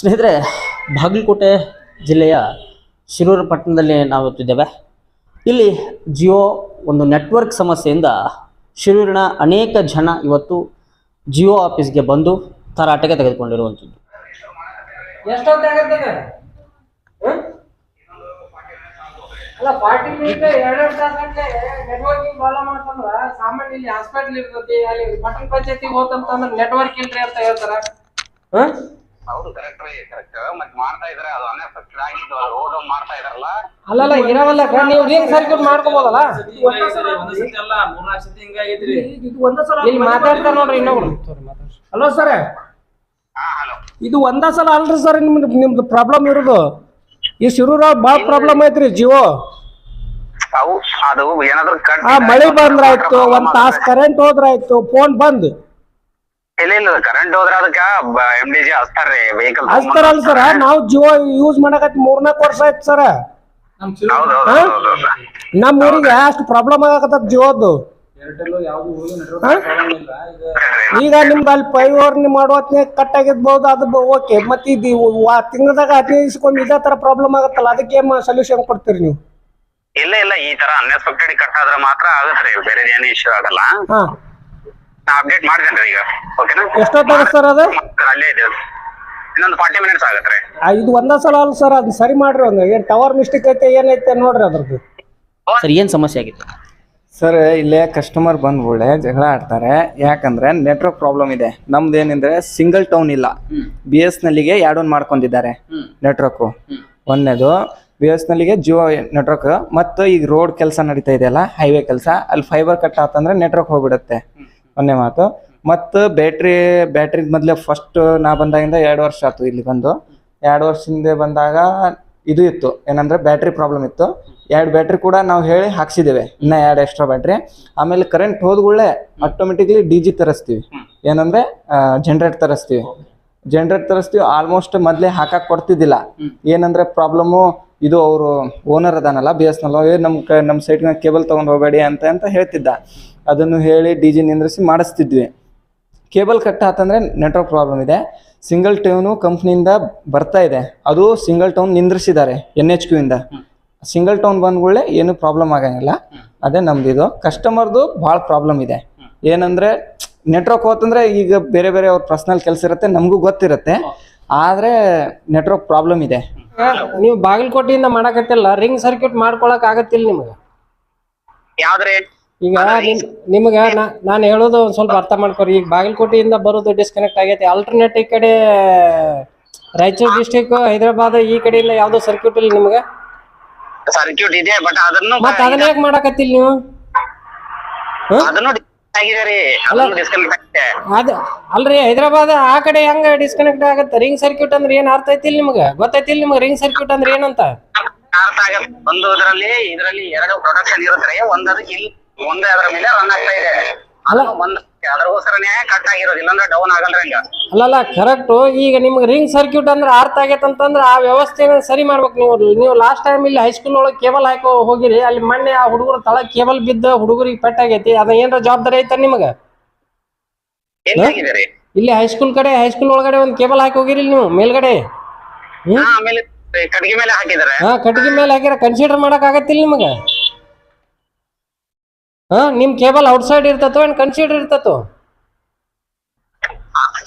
ಸ್ನೇಹಿತರೆ, ಬಾಗಲಕೋಟೆ ಜಿಲ್ಲೆಯ ಶಿರೂರು ಪಟ್ಟಣದಲ್ಲಿ ನಾವು ಇದ್ದೇವೆ ಇಲ್ಲಿ ಜಿಯೋ ಒಂದು ನೆಟ್ವರ್ಕ್ ಸಮಸ್ಯೆಯಿಂದ ಶಿರೂರಿನ ಅನೇಕ ಜನ ಇವತ್ತು ಜಿಯೋ ಆಫೀಸ್ಗೆ ಬಂದು ತರಾಟೆಗೆ ತೆಗೆದುಕೊಂಡಿರುವಂಥದ್ದು. ಅಲ್ಲ ನೆಟ್ವರ್ಕಿಂಗ್ ಸಾಮಾನ್ಯ ಇಲ್ಲಿ ಹಾಸ್ಪಿಟಲ್ ಇರ್ತೈತಿ ಅಲ್ಲಿ ಪಟ್ಟಣ ಪಂಚಾಯತಿ ಹೋತಂತಂದ್ರ ನೆಟ್ವರ್ಕ್ ಇಲ್ರಿ ಅಂತ ಹೇಳ್ತಾರ? ಹೌದು ಕರೆಕ್ಟ್ ರೀ ಕರೆಕ್ಟ್ ಮತ್ ಮಾಡ್ತಾ ಇದಾರೆ ಅದು ಅನ್ಎಫೆಕ್ಟೆಡ್ ಆಗಿದ್ದು ರೋಡ್ ಮಾಡ್ತಾ ಇದಾರಲ್ಲ? ಅಲ್ಲಲ್ಲ ಇರವಲ್ಲ ನೀವು ರಿಂಗ್ ಸರ್ಕ್ಯೂಟ್ ಮಾಡ್ಕೋಬೋದಲ್ಲ? ಇಲ್ಲಿ ಮಾತಾಡ್ತಾರ ನೋಡ್ರಿ ಇನ್ನೊಬ್ರು. Hello sir? ಇದು ಒಂದ ಸಲ ಅಲ್ರಿ ಸರ್ ನಿಮ್ದು ನಿಮ್ದು ಪ್ರಾಬ್ಲಮ್ ಇರೋದು. ಈ ಶಿರೂರ ಭಾಳ ಪ್ರಾಬ್ಲಮ್ ಐತ್ರಿ ಜಿಯೋ. ಅದು ಏನಾದ್ರು ಕಟ್ ಆ ಮಳೆ ಬಂದ್ರಾಯ್ತು ಒಂದ್ ತಾಸ್ ಕರೆಂಟ್ ಹೋದ್ರಾಯ್ತು ಫೋನ್ ಬಂದ್. ಇಲ್ಲ ಇಲ್ಲ ಕರೆಂಟ್ ಹೋದ್ರ ಅದಕ್ಕ ಎಂ ಡಿ ಜಿ ಹಚ್ತಾರ್ರಿ ವೆಹಿಕಲ್ ಹಚ್ತಾರಲ್ಲ ಸರ್ ನಾವು ಜಿಯೋ ಯೂಸ್ ಮಾಡಕತ್ ಮೂರ್ನಾಲ್ಕು ವರ್ಷ ಆಯ್ತು ಸರ್ ನಮ್ಮ ಊರಿಗೆ ಅಷ್ಟು ಪ್ರಾಬ್ಲಮ್ ಆಗಕತ್ತ ಜಿಯೋದು? ಈಗ ನಿಮ್ದು ಅಲ್ಲಿ ಫೈವರ್ ಮಾಡುವ ಕಟ್ ಆಗಿರ್ಬೋದು ಅದು ಓಕೆ ಮತ್ತೆ ಇದು ತಿಂಗಳದಾಗ ಹದಿನೈದು ದಿವ್ಸಕ್ಕೊಮ್ಮೆ ಇದೇ ತರ ಪ್ರಾಬ್ಲಮ್ ಆಗತ್ತಲ್ಲ ಅದಕ್ಕೆ ಏನ್ ಸೊಲ್ಯೂಷನ್ ಕೊಡ್ತೀರಿ ನೀವು? ಇಲ್ಲ ಇಲ್ಲ ಈ ತರ ಅನ್ಎಕ್ಸ್ಪೆಕ್ಟೆಡ್ ಕಟ್ ಆದ್ರೆ ಮಾತ್ರ ಆಗುತ್ತೆ ಬೇರೆ ಏನು ಇಶ್ಯೂ ಆಗಲ್ಲ. ಹಾ. ನಾ ಅಪ್ಡೇಟ್ ಮಾಡ್ತೇನೆ ಈಗ. ಓಕೆನಾ ಎಷ್ಟೊತ್ತಾಗ ಸರ್ ಅದು? ಅಲ್ಲೇ ಇದೆ. ಇನ್ನೊಂದು ಫಾರ್ಟಿ ಮಿನಿಟ್ಸ್ ಆಗತ್ತೆ ಆ, ಇದು ಒಂದೇ ಸಲ ಅಲ್ಲ ಸರ್ ಅದು ಸರಿ ಮಾಡ್ರಿ ಒಂದು. ಏನ್ ಟವರ್ ಮಿಸ್ಟೇಕ್ ಐತೆ ಏನೈತೆ ನೋಡ್ರಿ ಅದ್ರದ್ದು. ಸರ್ ಏನು ಸಮಸ್ಯೆ ಆಗಿತ್ತು? ಸರ್ ಇಲ್ಲೇ ಕಸ್ಟಮರ್ ಬಂದ್ಬಿಳೆ ಜಗಳ ಆಡ್ತಾರೆ. ಯಾಕಂದ್ರೆ ನೆಟ್ವರ್ಕ್ ಪ್ರಾಬ್ಲಮ್ ಇದೆ. ನಮ್ದು ಏನಂದ್ರೆ ಸಿಂಗಲ್ ಟೌನ್ ಇಲ್ಲ. ಬಿ ಎಸ್ ನಲ್ಲಿಗೆ ಎರಡು ಒಂದು ಮಾಡ್ಕೊಂಡಿದ್ದಾರೆ ನೆಟ್ವರ್ಕು ಒಂದನೇದು ಬಿ ಎಸ್ ನಲ್ಲಿಗೆ ಜಿಯೋ ನೆಟ್ವರ್ಕ್ ಮತ್ತು ಈಗ ರೋಡ್ ಕೆಲಸ ನಡೀತಾ ಇದೆಯಲ್ಲ ಹೈವೇ ಕೆಲಸ ಅಲ್ಲಿ ಫೈಬರ್ ಕಟ್ ಆತಂದ್ರೆ ನೆಟ್ವರ್ಕ್ ಹೋಗ್ಬಿಡುತ್ತೆ. ಒಂದೇ ಮಾತು. ಮತ್ತು ಬ್ಯಾಟ್ರಿ ಬ್ಯಾಟ್ರಿ ಮೊದಲೇ ಫಸ್ಟ್ ನಾ ಬಂದಾಗಿಂದ ಎರಡು ವರ್ಷ ಆಯ್ತು ಇಲ್ಲಿ ಬಂದು. ಎರಡು ವರ್ಷ ಹಿಂದೆ ಬಂದಾಗ ಇದು ಇತ್ತು. ಏನಂದ್ರೆ ಬ್ಯಾಟ್ರಿ ಪ್ರಾಬ್ಲಮ್ ಇತ್ತು. ಎರಡು ಬ್ಯಾಟ್ರಿ ಕೂಡ ನಾವು ಹೇಳಿ ಹಾಕ್ಸಿದ್ದೇವೆ. ಇನ್ನ ಎರಡು ಎಕ್ಸ್ಟ್ರಾ ಬ್ಯಾಟ್ರಿ ಆಮೇಲೆ ಕರೆಂಟ್ ಹೋದ್ಗಳೆ ಆಟೋಮೆಟಿಕ್ಲಿ ಡಿ ಜಿ ತರಿಸ್ತೀವಿ. ಏನಂದ್ರೆ ಜನ್ರೇಟ್ ತರಿಸ್ತೀವಿ. ಜನ್ರೇಟ್ ತರಿಸ್ತೀವಿ. ಆಲ್ಮೋಸ್ಟ್ ಮೊದಲೇ ಹಾಕಕ್ಕೆ ಕೊಡ್ತಿದ್ದಿಲ್ಲ. ಏನಂದ್ರೆ ಪ್ರಾಬ್ಲಮ್ಮು ಇದು ಅವರು ಓನರ್ ಅದಾನಲ್ಲ ಬಿ ಎಸ್ ನಲ್ಲ ನಮ್ಮ ಕ ನಮ್ಮ ಸೈಟ್ನಾಗ ಕೇಬಲ್ ತೊಗೊಂಡು ಹೋಗಬೇಡಿ ಅಂತ ಅಂತ ಹೇಳ್ತಿದ್ದ. ಅದನ್ನು ಹೇಳಿ ಡಿ ಜಿ ನಿಂದ್ರಿಸಿ ಮಾಡಿಸ್ತಿದ್ವಿ. ಕೇಬಲ್ ಕಟ್ ಆತಂದ್ರೆ ನೆಟ್ವರ್ಕ್ ಪ್ರಾಬ್ಲಮ್ ಇದೆ. ಸಿಂಗಲ್ ಟೌನು ಕಂಪ್ನಿಯಿಂದ ಬರ್ತಾ ಇದೆ. ಅದು ಸಿಂಗಲ್ ಟೌನ್ ನಿಂದ್ರಿಸಿದ್ದಾರೆ ಎನ್ ಎಚ್ ಕ್ಯೂ ಇಂದ. ಸಿಂಗಲ್ ಟೌನ್ ಬಂದ್ಗಳೇ ಏನು ಪ್ರಾಬ್ಲಮ್ ಆಗಂಗಿಲ್ಲ. ಅದೇ ನಮ್ದು ಇದು ಕಸ್ಟಮರ್ದು ಭಾಳ ಪ್ರಾಬ್ಲಮ್ ಇದೆ. ಏನಂದ್ರೆ ನೆಟ್ವರ್ಕ್ ಹೋತಂದ್ರೆ ಈಗ ಬೇರೆ ಬೇರೆ ಅವ್ರ ಪರ್ಸ್ನಲ್ ಕೆಲಸ ಇರುತ್ತೆ ನಮಗೂ ಗೊತ್ತಿರುತ್ತೆ. ಆದ್ರೆ ನೆಟ್ವರ್ಕ್ ಪ್ರಾಬ್ಲಮ್ ಇದೆ. ನೀವು ಬಾಗಿಲ್ಕೋಟೆಯಿಂದ ಮಾಡಕತ್ತಿಲ್ಲ ರಿಂಗ್ ಸರ್ಕ್ಯೂಟ್ ಮಾಡ್ಕೊಳಕ್ ಆಗತ್ತಿಲ್ಲ ನಿಮ್ಗೆ? ಯಾವ್ದ್ರಿ? ಈಗ ನಿಮ್- ನಿಮ್ಗ ನಾನು ಹೇಳೋದು ಒಂದ್ ಸ್ವಲ್ಪ ಅರ್ಥ ಮಾಡ್ಕೊರಿ. ಈಗ ಬಾಗಲಕೋಟೆಯಿಂದ ಬರೋದು ಡಿಸ್ಕನೆಕ್ಟ್ ಆಗೈತಿ. ಆಲ್ಟರ್ನೇಟ್ ಈ ಕಡೆ ರಾಯಚೂರು ಡಿಸ್ಟಿಕ್ ಹೈದರಾಬಾದ್ ಈ ಕಡೆಯಿಂದ ಯಾವ್ದೋ ಸರ್ಕ್ಯೂಟ್ ಇಲ್ಲ ನಿಮ್ಗೆ? ಸರ್ಕ್ಯೂಟ್ ಇದೆ ಬಟ್ ಅದನ್ನು ಮತ್ತ ಅದನ್ನ ಯಾಕೆ ಮಾಡಕತ್ತಿಲ್ಲ ನೀವು? ಅದನ್ನು ಅದ ಅಲ್ರಿ ಹೈದರಾಬಾದ್ ಆ ಕಡೆ ಹೆಂಗ ಡಿಸ್ಕನೆಕ್ಟ್ ಆಗತ್ತೆ? ರಿಂಗ್ ಸರ್ಕ್ಯೂಟ್ ಅಂದ್ರೆ ಏನ್ ಅರ್ಥ ಐತಿಲ್ ನಿಮ್ಗ? ಗೊತ್ತೈತಿಲ್ ನಿಮ್ಗ ರಿಂಗ್ ಸರ್ಕ್ಯೂಟ್ ಅಂದ್ರೆ ಏನಂತ? ಅರ್ಥ ಆಗತ್ತೆ ಒಂದು ಇದರಲ್ಲಿ ಇದರಲ್ಲಿ ಎರಡು ಪ್ರೊಡಕ್ಷನ್ ಇರುತ್ತೆ ಒಂದದು ಇಲ್ಲಿ ಒಂದೇ ಅದರ ಮೇಲೆ ರನ್ ಆಗ್ತಾ ಇದೆ. ಅಲ್ಲ. ಒಂದ್ ಕಟ್ ಆಗಿರೋದು ಇಲ್ಲಾಂದ್ರೆ ಡೌನ್ ಆಗಲ್ಲ ಹಂಗ ಅಲ್ಲಲ್ಲ ಕರೆಕ್ಟ್ ಈಗ ನಿಮ್ಗೆ ರಿಂಗ್ ಸರ್ಕ್ಯೂಟ್ ಅಂದ್ರೆ ಅರ್ಥ ಆಗೈತೆ ಅಂತಂದ್ರೆ ಆ ವ್ಯವಸ್ಥೆನ ಸರಿ ಮಾಡ್ಬೇಕು ನೀವು. ನೀವು ಲಾಸ್ಟ್ ಟೈಮ್ ಇಲ್ಲಿ ಹೈಸ್ಕೂಲ್ ಒಳಗೆ ಕೇಬಲ್ ಹಾಕೋ ಹೋಗಿರಿ ಅಲ್ಲಿ ಮೊನ್ನೆ ಆ ಹುಡುಗರ ತಳ ಕೇಬಲ್ ಬಿದ್ದ ಹುಡುಗರಿಗೆ ಪೆಟ್ಟಾಗೈತಿ. ಅದ ಏನ್ರ ಜವಾಬ್ದಾರಿ ಐತ ನಿಮ್ಗೆ? ಇಲ್ಲಿ ಹೈಸ್ಕೂಲ್ ಕಡೆ ಹೈಸ್ಕೂಲ್ ಒಳಗಡೆ ಒಂದು ಕೇಬಲ್ ಹಾಕಿ ಹೋಗಿರಿ ನೀವು ಮೇಲ್ಗಡೆ. ಹಾ ಆಮೇಲೆ ಕಟ್ಗೆ ಮೇಲೆ ಹಾಕಿದಾರೆ ಹಾ ಕಟ್ಗೆ ಮೇಲೆ ಹಾಕಿರ ಕನ್ಸಿಡರ್ ಮಾಡಕ್ ಆಗತ್ತಿಲ್ಲ ನಿಮಗೆ. ಹಾ ನಿಮ್ ಕೇಬಲ್ ಔಟ್ಸೈಡ್ ಇರ್ತತೋ ಅಂಡ್ ಕನ್ಸಿಡರ್ ಇರ್ತತೋ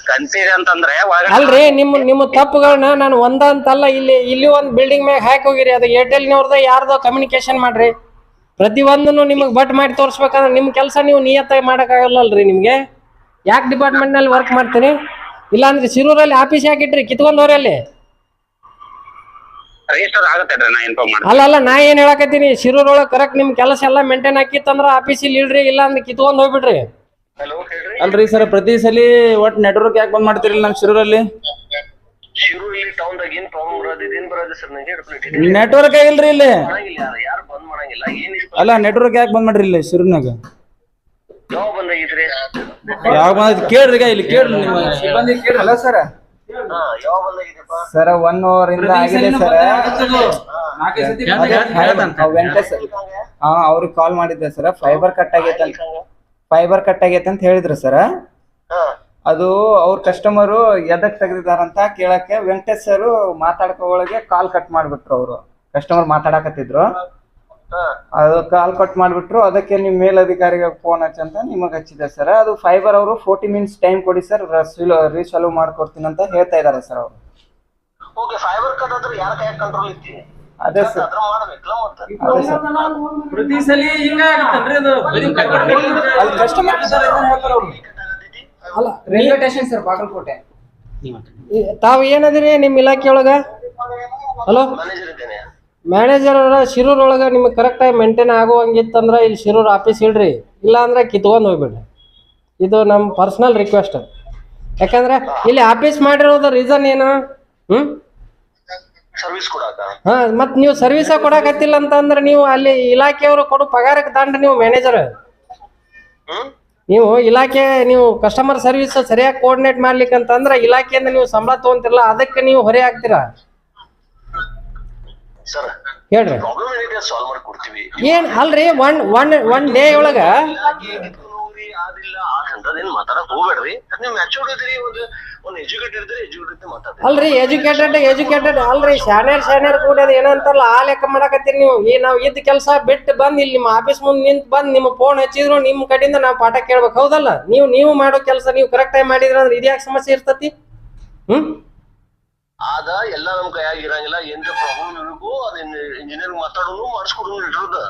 ಕನ್ಸಿಡ್ ಅಂತಂದ್ರೆ ಒಳಗಡೆ ಅಲ್ರಿ ನಿಮ್ಮ ನಿಮ್ಮ ತಪ್ಪುಗಳನ್ನ ನಾನು ಒಂದ ಅಂತಲ್ಲ ಇಲ್ಲಿ ಇಲ್ಲಿ ಒಂದು ಬಿಲ್ಡಿಂಗ್ ಮ್ಯಾಗ ಹಾಕಿ ಹೋಗಿರಿ. ಅದು ಏರ್ಟೆಲ್ನವ್ರದ ಯಾರ್ದೋ ಕಮ್ಯುನಿಕೇಶನ್ ಮಾಡ್ರಿ. ಪ್ರತಿ ಒಂದನ್ನು ನಿಮಗೆ ಬಟ್ ಮಾಡಿ ತೋರಿಸ್ಬೇಕಂದ್ರೆ ನಿಮ್ಮ ಕೆಲಸ ನೀವು ನಿಯತ್ತಾಗಿ ಮಾಡೋಕ್ಕಾಗಲ್ಲಲ್ರಿ ನಿಮಗೆ? ಯಾಕೆ ಡಿಪಾರ್ಟ್ಮೆಂಟ್ನಲ್ಲಿ ವರ್ಕ್ ಮಾಡ್ತೀನಿ ಇಲ್ಲಾಂದ್ರೆ ಶಿರೂರಲ್ಲಿ ಆಫೀಸ್ ಹಾಕಿಟ್ರಿ ಕಿತ್ಕೊಂಡವ್ರಿ ಅಲ್ಲಿ. ರಿಜಿಸ್ಟರ್ ಆಗುತ್ತೆ ನಾ ಇನ್ಫಾರ್ಮ್ ಮಾಡಿ ಅಲ್ಲ ಅಲ್ಲ ನಾ ಏನ್ ಹೇಳಕತ್ತೀನಿ? ಶಿರೂರೊಳಗೆ ಕರೆಕ್ಟ್ ನಿಮ್ ಕೆಲಸ ಎಲ್ಲ ಮೇಂಟೈನ್ ಹಾಕಿತ್ತಂದ್ರ ಆಫೀಸಿಲ್ ಇಲ್ರಿ ಇಲ್ಲ ಅಂದ್ ಕಿತ್ಕೊಂಡ್ ಹೋಗ್ಬಿಡ್ರಿ. ಹಲೋ ಹೇಳ್ರಿ. ಅಲ್ರಿ ಸರ್ ಪ್ರತಿ ಸಲ ಒಟ್ ನೆಟ್ವರ್ಕ್ ಯಾಕೆ ಬಂದ್ ಮಾಡ್ತಿರಲಿಲ್ಲ ನಮ್ ಶಿರೂರಲ್ಲಿ? ಶಿರು ಇಲ್ಲಿ ಟೌನ್ ದಾಗ ಏನ್ ಪ್ರಾಬ್ಲಮ್ ಬರೋದು ಇದೇನ್ ಬರೋದು ಸರ್ ನಂಗೆ ನೆಟ್ವರ್ಕ್ ಇಲ್ರಿ ಇಲ್ಲಿ? ಮಾಡಂಗಿಲ್ಲ ಯಾರು ಯಾರು ಬಂದ್ ಮಾಡಂಗಿಲ್ಲ ಏನ್ ಅಲ್ಲ ನೆಟ್ವರ್ಕ್ ಯಾಕೆ ಬಂದ್ ಮಾಡ್ರಿ ಇಲ್ಲಿ ಶಿರೂರ್ನಾಗ? ಯಾವ ಬಂದಾಗಿದ್ರಿ ಯಾವ ಬಂದ್ ಕೇಳ್ರಿ ಈಗ ಇಲ್ಲಿ ಕೇಳ್ರಿ ನಿಮ್ಮ ಸಿಬ್ಬಂದಿ ಕೇಳ್ರಿ. Hello sir sir one hour ಇಂದ ಆಗಿದೆ ಸರ್. ಹಾ ಅವ್ರಿಗೆ ಕಾಲ್ ಮಾಡಿದ್ದೆ ಸರ್. ಫೈಬರ್ ಕಟ್ ಆಗೈತೆ ಅಂತ. ಫೈಬರ್ ಕಟ್ ಆಗೈತೆ ಅಂತ ಹೇಳಿದ್ರು ಸರ್. ಅದು ಅವ್ರ ಕಸ್ಟಮರು ಎದಕ್ ತೆಗ್ದಿದಾರಂತ ಕೇಳಕ್ಕೆ ವೆಂಕಟೇಶ್ ಸರ್ ಮಾತಾಡ್ಕೋ ಒಳಗೆ ಕಾಲ್ ಕಟ್ ಮಾಡ್ಬಿಟ್ರು ಅವರು. ಕಸ್ಟಮರ್ ಮಾತಾಡಕತ್ತಿದ್ರು. ಅದು ಕಾಲ್ ಕಟ್ ಮಾಡ್ಬಿಟ್ರು. ಅದಕ್ಕೆ ನಿಮ್ ಮೇಲಧಿಕಾರಿಗೆ ಫೋನ್ ಹಚ್ಚಂತ ನಿಮಗೆ ಹಚ್ಚಿದೆ ಸರ್ ಅದು ಫೈಬರ್ ಅವರು ಫೋರ್ಟಿ ಮಿನಿಟ್ಸ್ ಟೈಮ್ ಕೊಡಿ ಸರ್ ರೀಸಾಲ್ವ್ ಮಾಡ್ಕೊಡ್ತೀನಿ ಅಂತ ಹೇಳ್ತಾ ಇದಾರೆ ಸರ್ ಅವರು. ಓಕೆ ಫೈಬರ್ ಕಟ್ ಆದ್ರೆ ಯಾರ ಕೈ ಕಂಟ್ರೋಲ್ ಇತ್ತಿ ಅದೇ ಸರ್ ಪ್ರತಿ ಸಲ ಅದು ಅಲ್ಲಿ ಕಸ್ಟಮರ್ ಹೇಳ್ತಾರ ಅವ್ರು? ಅಲ್ಲ ರೈಲ್ವೆ ಸ್ಟೇಷನ್ ಸರ್ ಬಾಗಲಕೋಟೆ. ತಾವು ಏನದಿರಿ ನಿಮ್ಮ ಇಲಾಖೆ ಒಳಗ? ಹಲೋ ಮ್ಯಾನೇಜರ್ ಅವರ ಶಿರೂರ್ ಒಳಗೆ ನಿಮಗೆ ಕರೆಕ್ಟಾಗಿ ಮೇಂಟೈನ್ ಆಗುವಂಗಿತ್ತಂದ್ರೆ ಇಲ್ಲಿ ಶಿರೂರ್ ಆಫೀಸ್ ಇಡ್ರಿ ಇಲ್ಲ ಅಂದ್ರೆ ಕಿತ್ಕೊಂಡು ಹೋಗ್ಬಿಡ್ರಿ. ಇದು ನಮ್ಮ ಪರ್ಸನಲ್ ರಿಕ್ವೆಸ್ಟ್ ಯಾಕಂದ್ರೆ ಇಲ್ಲಿ ಆಫೀಸ್ ಮಾಡಿರೋದು ರೀಸನ್ ಏನು? ಕೊಡಾಕ. ಹಾ ಮತ್ ನೀವು ಸರ್ವಿಸ ಕೊಡಕತ್ತಿಲ್ಲ ಅಂತಂದ್ರೆ ನೀವು ಅಲ್ಲಿ ಇಲಾಖೆಯವರು ಕೊಡು ಪಗಾರಕ್ಕೆ ದಂಡ ನೀವು ಮ್ಯಾನೇಜರ್ ನೀವು ಇಲಾಖೆ ನೀವು ಕಸ್ಟಮರ್ ಸರ್ವಿಸ್ ಸರಿಯಾಗಿ ಕೋಆರ್ಡಿನೇಟ್ ಮಾಡ್ಲಿಕ್ಕೆ ಅಂತಂದ್ರೆ ಇಲಾಖೆಯಿಂದ ನೀವು ಸಂಬಳ ತಗೊಂತಿರಲ್ಲ ಅದಕ್ಕೆ ನೀವು ಹೊರೆ ಆಗ್ತೀರಾ ಸರ್ ಹೇಳ್ರಿ. ಪ್ರಾಬ್ಲಮ್ ಏನಿದೆ ಸಾಲ್ವ್ ಮಾಡಿ ಕೊಡ್ತೀವಿ ಏನ್ ಅಲ್ರಿ ಒನ್ ಒನ್ ಒನ್ ಡೇ ಒಳಗ? ಅಲ್ರಿ ಎಜುಕೇಟೆಡ್ ಎಜುಕೇಟೆಡ್ ಅಲ್ರಿ ಶಾಣ್ಯರ್ ಶಾಣ್ಯರ್ ಕೂಡ ಏನಂತಾರಲ್ಲ ಆ ಲೆಕ್ಕ ಮಾಡಕತ್ತೀರಿ ನೀವು. ಈ ನಾವು ಇದ್ದ ಕೆಲಸ ಬಿಟ್ಟು ಬಂದ್ ಇಲ್ಲಿ ನಿಮ್ಮ ಆಫೀಸ್ ಮುಂದೆ ನಿಂತ್ ಬಂದ್ ನಿಮ್ಮ ಫೋನ್ ಹಚ್ಚಿದ್ರು ನಿಮ್ ಕಡೆಯಿಂದ ನಾವು ಪಾಠ ಕೇಳ್ಬೇಕು. ಹೌದಲ್ಲ? ನೀವು ನೀವು ಮಾಡೋ ಕೆಲಸ ನೀವು ಕರೆಕ್ಟ್ ಆಗಿ ಮಾಡಿದ್ರ ಅಂದ್ರೆ ಇದ್ಯಾಕೆ ಸಮಸ್ಯೆ ಇರ್ತತಿ? ಹ್ಮ್? ಆದ ಎಲ್ಲ ನಮ್ ಕೈಯಾಗ ಇರಂಗಿಲ್ಲ. ಏನ್ರ ಪ್ರಾಬ್ಲಮ್ ಇರಬೇಕು ಅದ್ ಇಂಜಿನಿಯರ್ ಮಾತಾಡೋನು ಮಾಡಿಸ್ಕೊಡೋನು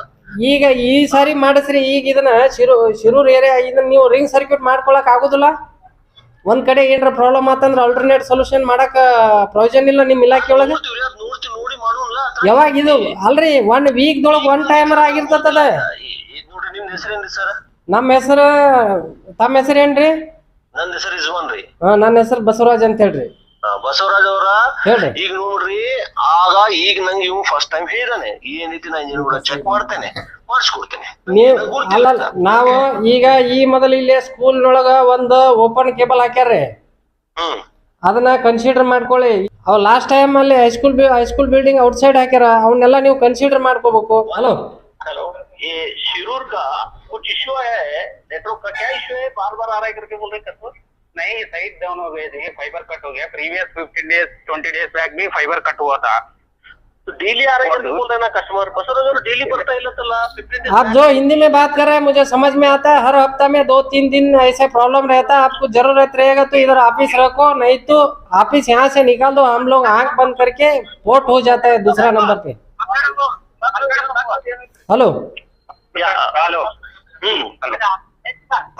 ಈಗ ಈ ಸಾರಿ ಮಾಡಿಸ್ರಿ ಈಗ ಇದನ್ನ ಶಿರು ಶಿರೂರ್ ಏರಿಯಾ ಇದನ್ನ ನೀವು ರಿಂಗ್ ಸರ್ಕ್ಯೂಟ್ ಮಾಡ್ಕೊಳಕ್ ಆಗುದಿಲ್ಲ? ಒಂದ್ ಕಡೆ ಏನ್ರ ಪ್ರಾಬ್ಲಮ್ ಆತಂದ್ರ ಆಲ್ಟರ್ನೇಟ್ ಸೊಲ್ಯೂಷನ್ ಮಾಡಕ್ ಪ್ರಯೋಜನ ಇಲ್ಲ ನಿಮ್ ಇಲಾಖೆ ಒಳಗ? ನೋಡ್ತೀವ್ರಿ ನೋಡಿ ಮಾಡೋಲ್ಲ ಯಾವಾಗ ಇದು ಅಲ್ರಿ ಒನ್ ವೀಕ್ ದೊಳಗ ಒನ್ ಟೈಮರ್ ಆಗಿರ್ತದ ನಮ್ ನೋಡ್ರಿ ನಿಮ್ ಹೆಸರೇನ್ರಿ ಸರ್? ನಮ್ಮ ಹೆಸರು ತಮ್ಮ ಹೆಸರು ಏನ್ರಿ? ನನ್ನ ಹೆಸರು ಇಸ್ವಾನ್ ರೀ. ಹಾ ನನ್ನ ಹೆಸರು ಬಸವರಾಜ್ ಅಂತ ಹೇಳ್ರಿ ಬಸವರಾಜ್ ಅವರ ಹೇಳ್ರಿ ಈಗ ನೋಡ್ರಿ ಆಗ ಈಗ ನಂಗೆ ಇವ್ ಫಸ್ಟ್ ಟೈಮ್ ಹೇಳಿದಾನೆ ಏನೈತಿ ನಾ ಇಂಜಿನ್ ಕೂಡ ಚೆಕ್ ಮಾಡ್ತೇನೆ ಮಾಡಿಸ್ಕೊಡ್ತೇನೆ ನೀವು ಅಲ್ಲ ನಾವು ಈಗ ಈ ಮೊದಲು ಇಲ್ಲಿ ಸ್ಕೂಲ್ನೊಳಗ ಒಂದು ಓಪನ್ ಕೇಬಲ್ ಹಾಕ್ಯಾರ್ರಿ ಹ್ಮ್ ಅದನ್ನ ಕನ್ಸಿಡರ್ ಮಾಡ್ಕೊಳ್ಳಿ ಅವ್ ಲಾಸ್ಟ್ ಟೈಮ್ ಅಲ್ಲಿ high school high school building outside ಹಾಕ್ಯಾರ ಅವನ್ನೆಲ್ಲ ನೀವು ಕನ್ಸಿಡರ್ ಮಾಡ್ಕೋಬೇಕು ಹಲೋ हेलो ये शिरूर का कुछ इश्यू है नेटवर्क का क्या इश्यू है बार बार आ रहा है करके बोल रहे कस्टमर नहीं साइड डाउन हो गए थे फाइबर कट हो गया। Previous fifteen days twenty days back भी फाइबर कट हुआ था। तो डेली आ रहा है रहे ना कस्टमर बसर डेली बढ़ता है आप जो हिंदी में बात कर रहे हैं मुझे समझ में आता है हर हफ़्ता में दो तीन दिन ऐसे प्रॉब्लम रहता है आपको ज़रूरत रहेगा तो इधर ऑफ़िस रखो नहीं तो ऑफ़िस यहाँ से निकाल दो हम लोग आँख बंद करके पोर्ट हो जाता है दूसरा नंबर पे। हेलो हेलो हम्म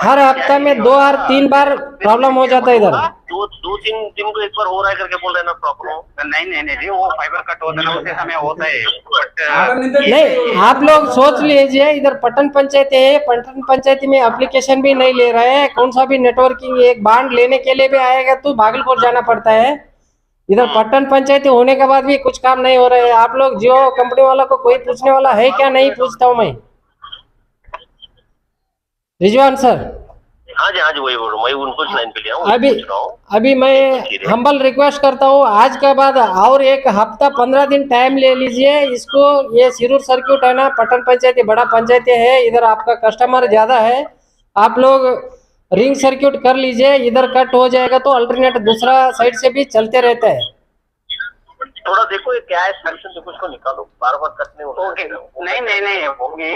हर हफ़्ता में दो और तीन बार प्रॉब्लम हो जाता है इधर। दो दो तीन दिन को एक बार हो रहा है करके बोल रहे ना प्रॉब्लम नहीं नहीं नहीं वो फाइबर कट होता है ना उसी समय होता है। नहीं आप लोग सोच लीजिए इधर पटन पंचायत है पटन पंचायत में एप्लीकेशन भी नहीं ले रहे हैं कौन सा भी नेटवर्किंग एक बांड लेने के लिए भी आएगा तो भागलपुर जाना पड़ता है। इधर पटन पंचायत होने के बाद भी कुछ काम नहीं हो रहे हैं। आप लोग जियो कंपनी वालों को कोई पूछने वाला है क्या? नहीं पूछता हूँ मैं। रिजवान सर। हाँ जी हाँ जी वही बोल रहा हूँ। मैं उनको लाइन पे लिया अभी अभी मैं हम्बल रिक्वेस्ट करता हूँ आज के बाद और एक हफ़्ता पंद्रह दिन टाइम ले लीजिए इसको ये सिरूर सर्क्यूट है ना पटन पंचायती बड़ा पंचायती है इधर आपका कस्टमर ज़्यादा है आप लोग रिंग सर्क्यूट कर लीजिए इधर कट हो जाएगा तो अल्टरनेट दूसरा साइड से भी चलते रहता है। थोड़ा देखो ये क्या है सॉल्यूशन देखो इसको निकालो। बार बार कट नहीं होता ओके नहीं नहीं नहीं होगी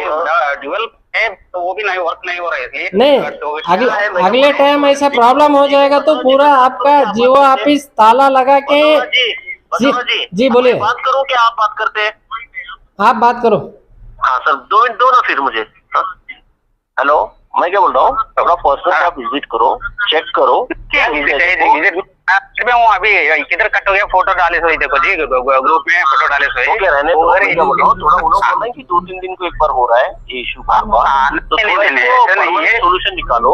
ड्यूअल है। तो वो भी नहीं वर्क नहीं हो रहा है नहीं हो गया। अगले अगले टाइम ऐसा प्रॉब्लम हो जाएगा तो पूरा आपका जियो ऑफ़िस ताला लगा के जी जी जी, बोलिए। बात करो क्या आप बात करते हैं? आप बात करो। हाँ सर दो मिनट दो ना फिर मुझे। हाँ? हेलो मैं क्या बोल रहा हूँ? थोड़ा पर्सनल आप विज़िट करो चेक करो। है है, मैं हूँ अभी किधर कट हो गया फ़ोटो डाले सो देखो जी ग्रुप में फ़ोटो डाले सो ओके रहने बोल रहा हूँ थोड़ा लोग बोल कि दो तीन दिन को एक बार हो रहा है ये इशू बार बार। हाँ, तो है। सोल्यूशन निकालो।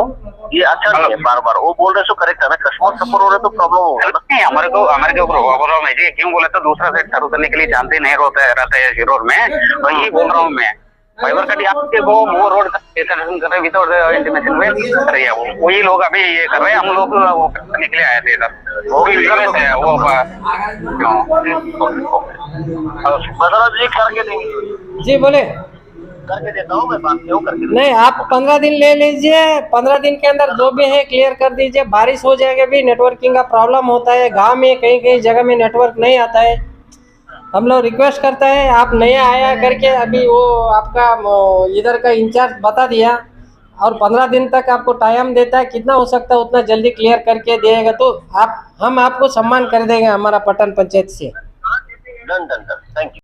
ये अच्छा नहीं है बार बार। वो बोल रहे सो करेक्ट है ना कस्टमर सफ़र हो रहे तो प्रॉब्लम होगा ना? नहीं हमारे को हमारे को प्रॉब्लम है जी। क्यों बोले तो दूसरा सेट चालू करने के लिए जानते नहीं रहता है रहता है शिरोर में। वही बोल रहा हूँ मैं। फाइबर कट आपके वो वो रोड का इंस्टॉलेशन कर रहे विदाउट इंटीमेशन में? कर रही है वो वही लोग अभी ये कर रहे हैं हम लोग वो करने के लिए आए थे इधर। वो भी रहे थे वो बसवराज जी करके देंगे जी बोले। करके देता हूँ मैं बात क्यों करके नहीं आप पंद्रह दिन ले लीजिए पंद्रह दिन के अंदर जो भी है क्लियर कर दीजिए। बारिश हो जाएगा भी नेटवर्किंग का प्रॉब्लम होता है गाँव में कहीं कहीं जगह में नेटवर्क नहीं आता है। हम लोग रिक्वेस्ट करता है आप नया आया करके अभी वो आपका इधर का इंचार्ज बता दिया। और पंद्रह दिन तक आपको टाइम देता है कितना हो सकता है उतना जल्दी क्लियर करके देगा तो आप हम आपको सम्मान कर देंगे हमारा पटन पंचायत से। Done done done thank you